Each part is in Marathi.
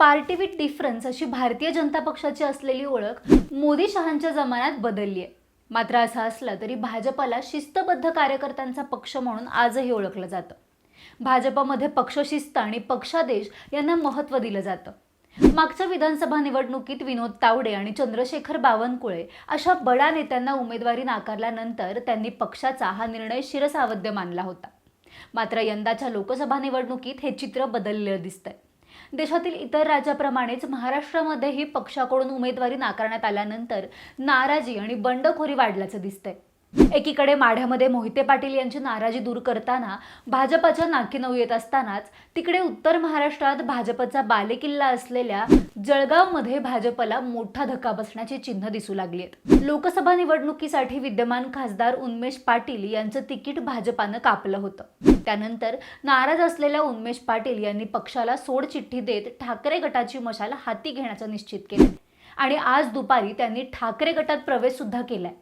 पार्टी विथ डिफरन्स अशी भारतीय जनता पक्षाची असलेली ओळख मोदी शहांच्या जमान्यात बदलली आहे. मात्र असं असलं तरी भाजपाला शिस्तबद्ध कार्यकर्त्यांचा पक्ष म्हणून आजही ओळखलं जातं. भाजपमध्ये पक्षशिस्त आणि पक्षादेश यांना महत्त्व दिलं जातं. मागच्या विधानसभा निवडणुकीत विनोद तावडे आणि चंद्रशेखर बावनकुळे अशा बडा नेत्यांना उमेदवारी नाकारल्यानंतर त्यांनी पक्षाचा हा निर्णय शिरसावध्य मानला होता. मात्र यंदाच्या लोकसभा निवडणुकीत हे चित्र बदललेलं दिसतंय. देशातील इतर राज्याप्रमाणेच महाराष्ट्रामध्येही पक्षाकडून उमेदवारी नाकारण्यात आल्यानंतर नाराजी आणि बंडखोरी वाढल्याचं दिसतंय. एकीकडे माढ्यामध्ये मोहिते पाटील यांची नाराजी दूर करताना भाजपच्या नाकीनऊ येत असतानाच तिकडे उत्तर महाराष्ट्रात भाजपचा बालेकिल्ला असलेल्या जळगावमध्ये भाजपला मोठा धक्का बसण्याची चिन्ह दिसू लागली आहेत. लोकसभा निवडणुकीसाठी विद्यमान खासदार उन्मेश पाटील यांचं तिकीट भाजपानं कापलं होतं. त्यानंतर नाराज असलेल्या उन्मेश पाटील यांनी पक्षाला सोडचिठ्ठी देत ठाकरे गटाची मशाल हाती घेण्याचं निश्चित केलं. आणि आज दुपारी त्यांनी ठाकरे गटात प्रवेश सुद्धा केलाय.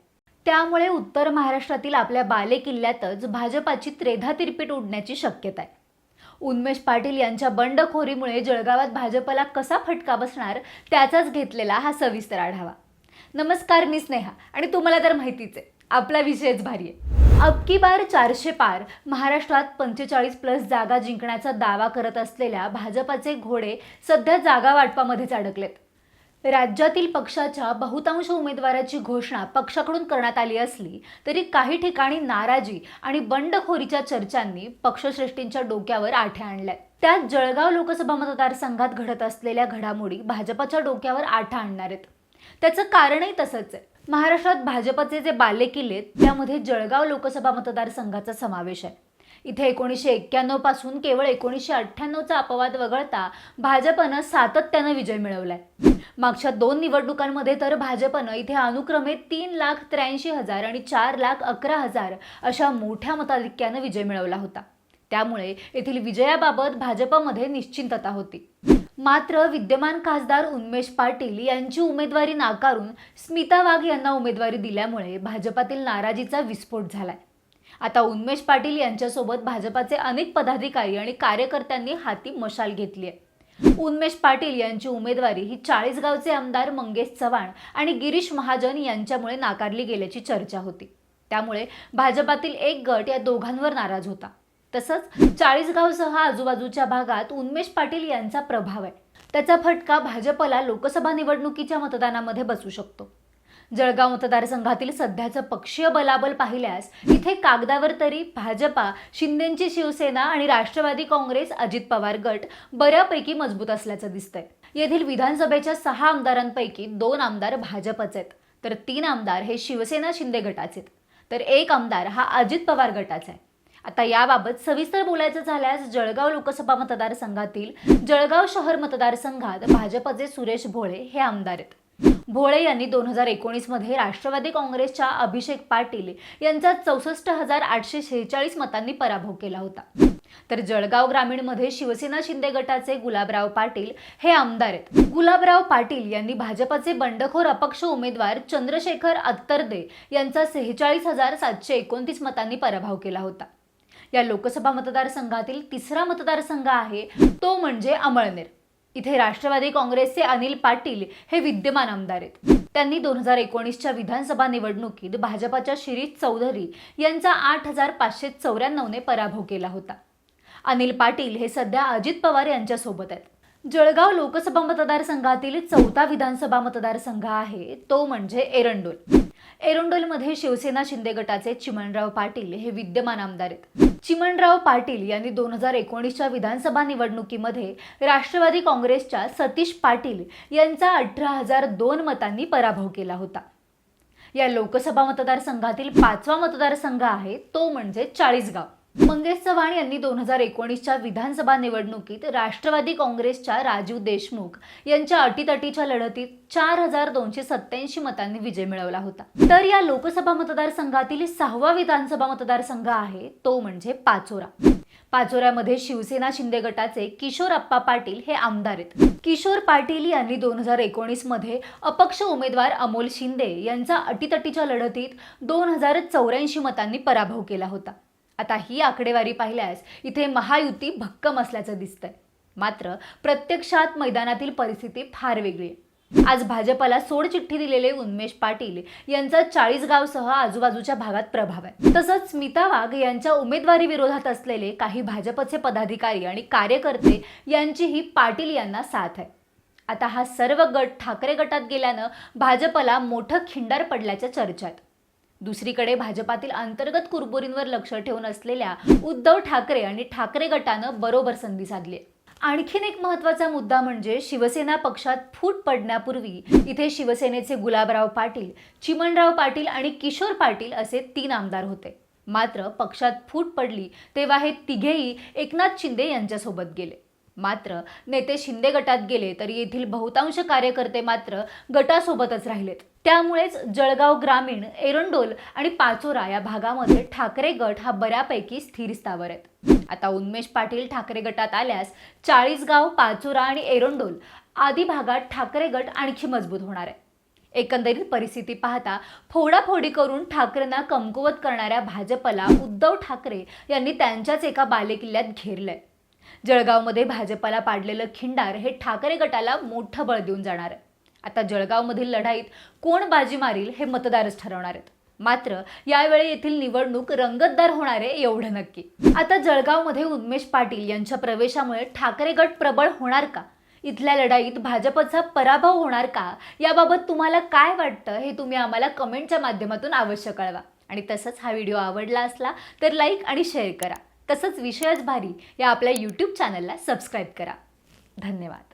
त्यामुळे उत्तर महाराष्ट्रातील आपल्या बालेकिल्ल्यातच भाजपाची त्रेधा तिरपीट उडण्याची शक्यता आहे. उन्मेष पाटील यांच्या बंडखोरीमुळे जळगावात भाजपला कसा फटका बसणार त्याचाच घेतलेला हा सविस्तर आढावा. नमस्कार मी स्नेहा आणि तुम्हाला तर माहितीच आहे आपला विषयच भारी आहे. अबकी बार चारशे पार महाराष्ट्रात पंचेचाळीस प्लस जागा जिंकण्याचा दावा करत असलेल्या भाजपाचे घोडे सध्या जागा वाटपामध्येच अडकलेत. राज्यातील पक्षाच्या बहुतांश उमेदवाराची घोषणा पक्षाकडून करण्यात आली असली तरी काही ठिकाणी नाराजी आणि बंडखोरीच्या चर्चांनी पक्षश्रेष्ठींच्या डोक्यावर आठ्या आणल्या त्यात जळगाव लोकसभा मतदारसंघात घडत असलेल्या घडामोडी भाजपच्या डोक्यावर आठा आणणार आहेत. त्याचं कारणही तसंच आहे. महाराष्ट्रात भाजपचे जे बालेकिल्ले आहेत, त्यामध्ये जळगाव लोकसभा मतदारसंघाचा समावेश आहे. इथे एकोणीसशे एक्क्याण्णवपासून केवळ एकोणीसशे अठ्ठ्याण्णवचा अपवाद वगळता भाजपनं सातत्यानं विजय मिळवलाय. मागच्या दोन निवडणुकांमध्ये तर भाजपनं इथे अनुक्रमे तीन लाख त्र्याऐंशी हजार आणि चार लाख अकरा हजार अशा मोठ्या मताधिक्यानं विजय मिळवला होता. त्यामुळे येथील विजयाबाबत भाजपमध्ये निश्चिंतता होती. मात्र विद्यमान खासदार उन्मेष पाटील यांची उमेदवारी नाकारून स्मिता वाघ यांना उमेदवारी दिल्यामुळे भाजपातील नाराजीचा विस्फोट झालाय. आता उन्मेष पाटील यांच्यासोबत भाजपाचे अनेक पदाधिकारी आणि कार्यकर्त्यांनी हाती मशाल घेतली आहे. उन्मेष पाटील यांची उमेदवारी ही चाळीसगावचे आमदार मंगेश चव्हाण आणि गिरीश महाजन यांच्यामुळे नाकारली गेल्याची चर्चा होती. त्यामुळे भाजपातील एक गट या दोघांवर नाराज होता. तसंच चाळीसगावसह आजूबाजूच्या भागात उन्मेष पाटील यांचा प्रभाव आहे. त्याचा फटका भाजपला लोकसभा निवडणुकीच्या मतदानामध्ये बसू शकतो. जळगाव मतदारसंघातील सध्याचं पक्षीय बलाबल पाहिल्यास इथे कागदावर तरी भाजपा शिंदेची शिवसेना आणि राष्ट्रवादी काँग्रेस अजित पवार गट बऱ्यापैकी मजबूत असल्याचं दिसतंय. येथील विधानसभेच्या सहा आमदारांपैकी दोन आमदार भाजपचे आहेत. तर तीन आमदार हे शिवसेना शिंदे गटाचे आहेत. तर एक आमदार हा अजित पवार गटाचा आहे. आता याबाबत सविस्तर बोलायचं झाल्यास जळगाव लोकसभा मतदारसंघातील जळगाव शहर मतदारसंघात भाजपचे सुरेश भोळे हे आमदार आहेत. भोळे यांनी दोन हजार एकोणीसमध्ये राष्ट्रवादी काँग्रेसच्या अभिषेक पाटील यांचा चौसष्ट हजार आठशे शेहेचाळीस मतांनी पराभव केला होता. तर जळगाव ग्रामीणमध्ये शिवसेना शिंदे गटाचे गुलाबराव पाटील हे आमदार आहेत. गुलाबराव पाटील यांनी भाजपचे बंडखोर अपक्ष उमेदवार चंद्रशेखर अत्तरदे यांचा सेहेचाळीस हजार सातशे एकोणतीस मतांनी पराभव केला होता. या लोकसभा मतदारसंघातील तिसरा मतदारसंघ आहे तो म्हणजे अमळनेर. इथे राष्ट्रवादी काँग्रेसचे अनिल पाटील हे विद्यमान आमदार आहेत. त्यांनी दोन हजार एकोणीसच्या विधानसभा निवडणुकीत भाजपाच्या शिरीष चौधरी यांचा आठ हजार पाचशे चौऱ्याण्णवने पराभव केला होता. अनिल पाटील हे सध्या अजित पवार यांच्यासोबत आहेत. जळगाव लोकसभा मतदारसंघातील चौथा विधानसभा मतदारसंघ आहे तो म्हणजे एरंडोल. एरोंडोलमध्ये शिवसेना शिंदे गटाचे चिमणराव पाटील हे विद्यमान आमदार आहेत. चिमणराव पाटील यांनी दोन हजार एकोणीसच्या विधानसभा निवडणुकीमध्ये राष्ट्रवादी काँग्रेसच्या सतीश पाटील यांचा अठरा हजार दोन मतांनी पराभव केला होता. या लोकसभा मतदारसंघातील पाचवा मतदारसंघ आहे तो म्हणजे चाळीसगाव. मंगेश चव्हाण यांनी दोन हजार एकोणीसच्या विधानसभा निवडणुकीत राष्ट्रवादी काँग्रेसच्या राजीव देशमुख यांच्या अटीतटीच्या लढतीत चार हजार दोनशे सत्याऐंशी मतांनी विजय मिळवला होता. तर या लोकसभा मतदारसंघातील सहावा विधानसभा मतदारसंघ आहे तो म्हणजे पाचोरा. पाचोऱ्यामध्ये शिवसेना शिंदे गटाचे किशोर अप्पा पाटील हे आमदार आहेत. किशोर पाटील यांनी दोन हजार एकोणीसमध्ये अपक्ष उमेदवार अमोल शिंदे यांचा अटीतटीच्या लढतीत दोन हजार चौऱ्याऐंशी मतांनी पराभव केला होता. आता ही आकडेवारी पाहिल्यास इथे महायुती भक्कम असल्याचं दिसतंय. मात्र प्रत्यक्षात मैदानातील परिस्थिती फार वेगळी आहे. आज भाजपला सोडचिठ्ठी दिलेले उन्मेष पाटील यांचा चाळीसगावसह आजूबाजूच्या भागात प्रभाव आहे. तसंच स्मिता वाघ यांच्या उमेदवारी विरोधात असलेले काही भाजपचे पदाधिकारी आणि कार्यकर्ते यांचीही पाटील यांना साथ आहे. आता हा सर्व गट ठाकरे गटात गेल्यानं भाजपला मोठं खिंडार पडल्याच्या चर्चा आहेत दुसरीकडे भाजपातील अंतर्गत कुरबुरींवर लक्ष ठेवून असलेल्या उद्धव ठाकरे आणि ठाकरे गटानं बरोबर संधी साधली आणखीन एक महत्त्वाचा मुद्दा म्हणजे शिवसेना पक्षात फूट पडण्यापूर्वी इथे शिवसेनेचे गुलाबराव पाटील चिमणराव पाटील आणि किशोर पाटील असे तीन आमदार होते. मात्र पक्षात फूट पडली तेव्हा हे तिघेही एकनाथ शिंदे यांच्यासोबत गेले. मात्र नेते शिंदे गटात गेले तरी येथील बहुतांश कार्यकर्ते मात्र गटासोबतच राहिलेत. त्यामुळेच जळगाव ग्रामीण एरंडोल आणि पाचोरा या भागामध्ये ठाकरे गट हा बऱ्यापैकी स्थिर स्थावर आहेत. आता उन्मेष पाटील ठाकरे गटात आल्यास चाळीसगाव पाचोरा आणि एरंडोल आदी भागात ठाकरे गट आणखी मजबूत होणार आहे एकंदरीत परिस्थिती पाहता फोडाफोडी करून ठाकरेंना कमकुवत करणाऱ्या भाजपला उद्धव ठाकरे यांनी त्यांच्याच एका बालेकिल्ल्यात घेरलंय. जळगावमध्ये भाजपला पाडलेलं खिंडार हे ठाकरे गटाला मोठं बळ देऊन जाणार. आहे आता जळगावमधील लढाईत कोण बाजी मारील हे मतदारच ठरवणार आहेत. मात्र यावेळी येथील निवडणूक रंगतदार होणार आहे एवढं नक्की. आता जळगावमध्ये उन्मेष पाटील यांच्या प्रवेशामुळे ठाकरे गट प्रबळ होणार का? इथल्या लढाईत भाजपचा पराभव होणार का? याबाबत तुम्हाला काय वाटतं हे तुम्ही आम्हाला कमेंटच्या माध्यमातून अवश्य कळवा. आणि तसंच हा व्हिडिओ आवडला असला तर लाईक आणि शेअर करा. तसंच विषयच भारी या आपल्या यूट्यूब चॅनलला सबस्क्राईब करा. धन्यवाद.